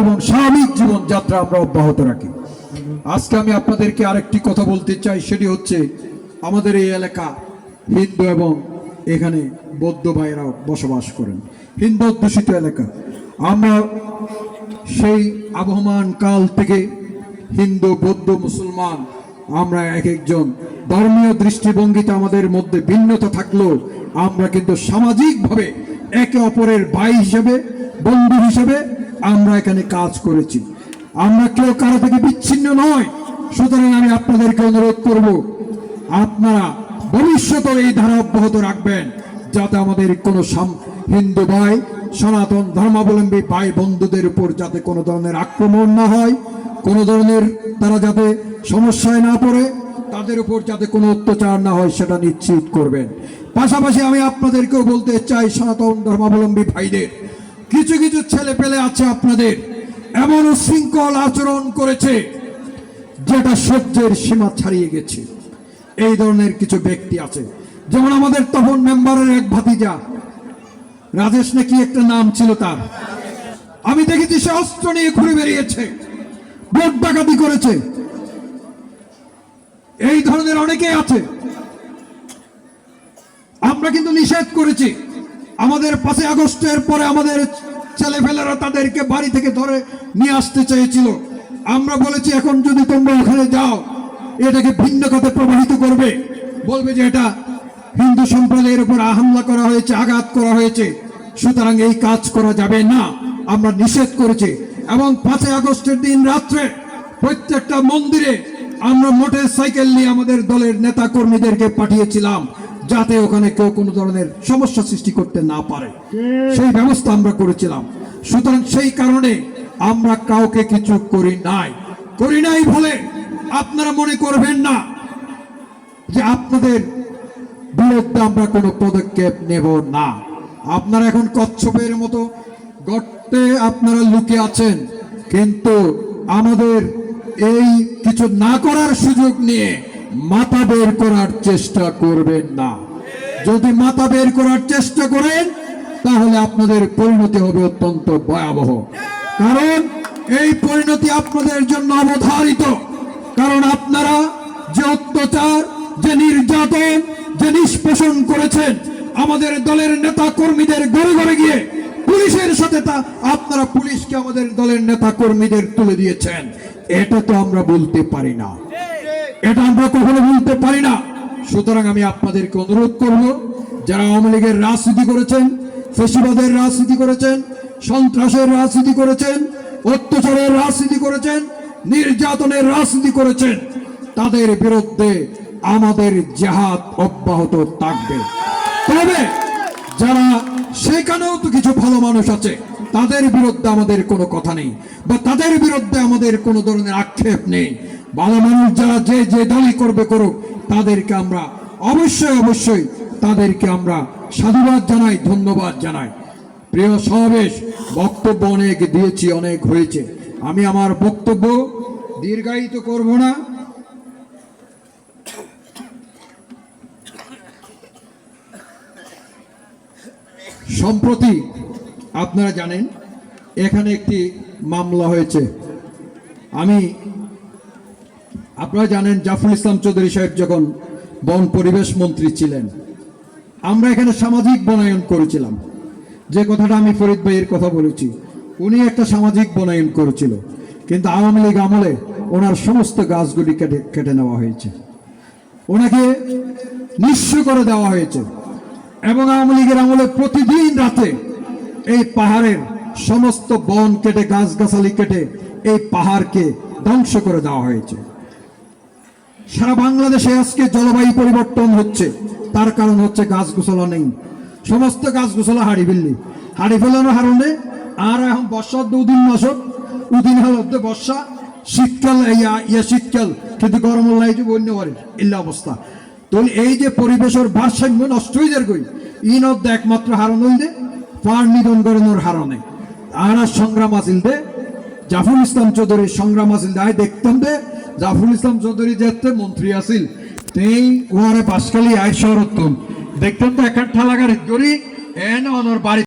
এবং স্বাভাবিক জীবনযাত্রা আমরা অব্যাহত রাখি। আজকে আমি আপনাদেরকে আরেকটি কথা বলতে চাই, সেটি হচ্ছে আমাদের এই এলাকা হিন্দু এবং এখানে বৌদ্ধ ভাইয়েরাও বসবাস করেন। হিন্দু অধ্যুষিত এলাকা। আমরা সেই আবহমান কাল থেকে হিন্দু, বৌদ্ধ, মুসলমান, আমরা এক একজন। ধর্মীয় দৃষ্টিভঙ্গিতে আমাদের মধ্যে ভিন্নতা থাকলেও আমরা কিন্তু সামাজিকভাবে একে অপরের ভাই হিসেবে, বন্ধু হিসেবে আমরা এখানে কাজ করেছি। আমরা কেউ কারও থেকে বিচ্ছিন্ন নয়। সুতরাং আমি আপনাদেরকে অনুরোধ করব, আপনারা ভবিষ্যতেও এই ধারা অব্যাহত রাখবেন, যাতে আমাদের কোনো হিন্দু ভাই, সনাতন ধর্মাবলম্বী ভাই বন্ধুদের উপর যাতে কোনো ধরনের আক্রমণ না হয়, কোনো ধরনের তারা যাতে সমস্যায় না পড়ে, তাদের উপর যাতে কোনো অত্যাচার না হয়, সেটা নিশ্চিত করবেন। পাশাপাশি আমি আপনাদেরকেও বলতে চাই, সনাতন ধর্মাবলম্বী ভাইদের কিছু কিছু ছেলে পেলে আছে আপনাদের। এমন শৃঙ্খল আচরণ করেছে, যেটা সহ্যের সীমা ছাড়িয়ে গেছে। এই ধরনের কিছু ব্যক্তি আছে। যেমন আমাদের তখন মেম্বারের এক ভাতিজা। রাজেশ নাকি একটা নাম ছিল তার। আমি দেখেছি সে অস্ত্র নিয়ে ঘুরে বেরিয়েছে ভোট ডাকাতি করেছে। এই ধরনের অনেকে আছে। আমরা কিন্তু নিষেধ করেছি। আমাদের পাঁচই আগস্টের পরে আমাদের ছেলেফেলেরা তাদেরকে বাড়ি থেকে ধরে নিয়ে আসতে চেয়েছিল। আমরা বলেছি, এখন যদি তোমরা ওখানে যাও, এটাকে ভিন্ন খাতে প্রবাহিত করবে। বলবে যে, এটা হিন্দু সম্প্রদায়ের উপর হামলা করা হয়েছে, আঘাত করা হয়েছে। সুতরাং এই কাজ করা যাবে না। আমরা নিষেধ করেছি। এবং পাঁচই আগস্টের দিন রাত্রে প্রত্যেকটা মন্দিরে আমরা মোটর সাইকেল নিয়ে আমাদের দলের নেতা কর্মীদেরকে পাঠিয়েছিলাম। যাতে ওখানে কেউ কোনো ধরনের সমস্যা সৃষ্টি করতে না পারে। সেই ব্যবস্থা আমরা করেছিলাম। সুতরাং সেই কারণে আমরা কাউকে কিছু করি নাই। করি নাই বলে আপনারা মনে করবেন না যে আপনাদের বিরুদ্ধে আমরা কোনো পদক্ষেপ নেব না। আপনারা এখন কচ্ছপের মতো গর্তে আপনারা লুকে আছেন। কিন্তু আমাদের এই কিছু না করার সুযোগ নিয়ে মাথা বের করার চেষ্টা করবেন না। যদি মাথা বের করার চেষ্টা করেন, তাহলে আপনাদের পরিণতি হবে অত্যন্ত ভয়াবহ। কারণ এই পরিণতি আপনাদের জন্য অবধারিত। কারণ আপনারা যে অত্যাচার, যে নির্যাতন, যে নিষ্পেষণ করেছেন, আমাদের দলের নেতা কর্মীদের ঘরে ঘরে গিয়ে পুলিশের সাথে তা আপনারা পুলিশকে আমাদের দলের নেতা কর্মীদের তুলে দিয়েছেন। এটা তো আমরা বলতে পারি না। এটা আমরা কখনো বলতে পারি না। সুতরাং আমি আপনাদেরকে অনুরোধ করব, যারা আওয়ামী লীগের রাজনীতি করেছেন, ফেসিবাদের রাজনীতি করেছেন, সন্ত্রাসের রাজনীতি করেছেন, অত্যাচারের রাজনীতি করেছেন, নির্যাতনের রাজনীতি করেছেন, তাদের বিরুদ্ধে আমাদের জেহাদ অব্যাহত থাকবে। তবে যারা সেখানেও তো কিছু ভালো মানুষ আছে, তাদের বিরুদ্ধে আমাদের কোনো কথা নেই, বা তাদের বিরুদ্ধে আমাদের কোনো ধরনের আক্ষেপ নেই। ভালো মানুষ যারা যে যে দলই করবে করুক, তাদেরকে আমরা অবশ্যই অবশ্যই তাদেরকে আমরা সাধুবাদ জানাই, ধন্যবাদ জানাই। প্রিয় সমাবেশ, বক্তব্য অনেক দিয়েছি, অনেক হয়েছে। আমি আমার বক্তব্য দীর্ঘায়িত করব না। সম্প্রতি আপনারা জানেন, এখানে একটি মামলা হয়েছে। আমি আপনারা জানেন জাফর ইসলাম চৌধুরী সাহেব যখন বন পরিবেশ মন্ত্রী ছিলেন, আমরা এখানে সামাজিক বনায়ন করেছিলাম। যে কথাটা আমি ফরিদ ভাইয়ের কথা বলেছি, উনি একটা সামাজিক বনায়ন করেছিল, কিন্তু আওয়ামী লীগ আমলে ওনার সমস্ত গাছগুলি কেটে কেটে নেওয়া হয়েছে। ওনাকে নিঃস্ব করে দেওয়া হয়েছে এবং আওয়ামী লীগের আমলে প্রতিদিন রাতে এই পাহাড়ের সমস্ত বন কেটে, গাছগাছালি কেটে এই পাহাড়কে ধ্বংস করে দেওয়া হয়েছে। সারা বাংলাদেশে আজকে জলবায়ু পরিবর্তন হচ্ছে। তার কারণ হচ্ছে গাছ গোছলা নেই। সমস্ত গাছ গোছলা হাড়ি ফেললি হাড়ি ফেলানোর কারণে আর এখন বর্ষার দুদিন মাসত উদিন হল বর্ষা। শীতকাল ইয়া শীতকাল। কিন্তু গরম লাইতে বন্য করে ইল্লা অবস্থা। তো এই যে পরিবেশের ভারসাম্য নষ্ট হয়ে যার কই? ইন অফ একমাত্র হারণ হইলে পার নিধন করানোর হারণে আর সংগ্রাম আছিল দে জাফরুল ইসলাম চৌধুরীর সংগ্রাম আছিল দে আয় দেখতাম দে জাফরুল ইসলাম চৌধুরী যেতে মন্ত্রী আছিল, তেই ওয়ারে পাশকালি আয় শহরত্তম দেখতাম তো একটা ঠালাগার গড়ি এন অনর বাড়ি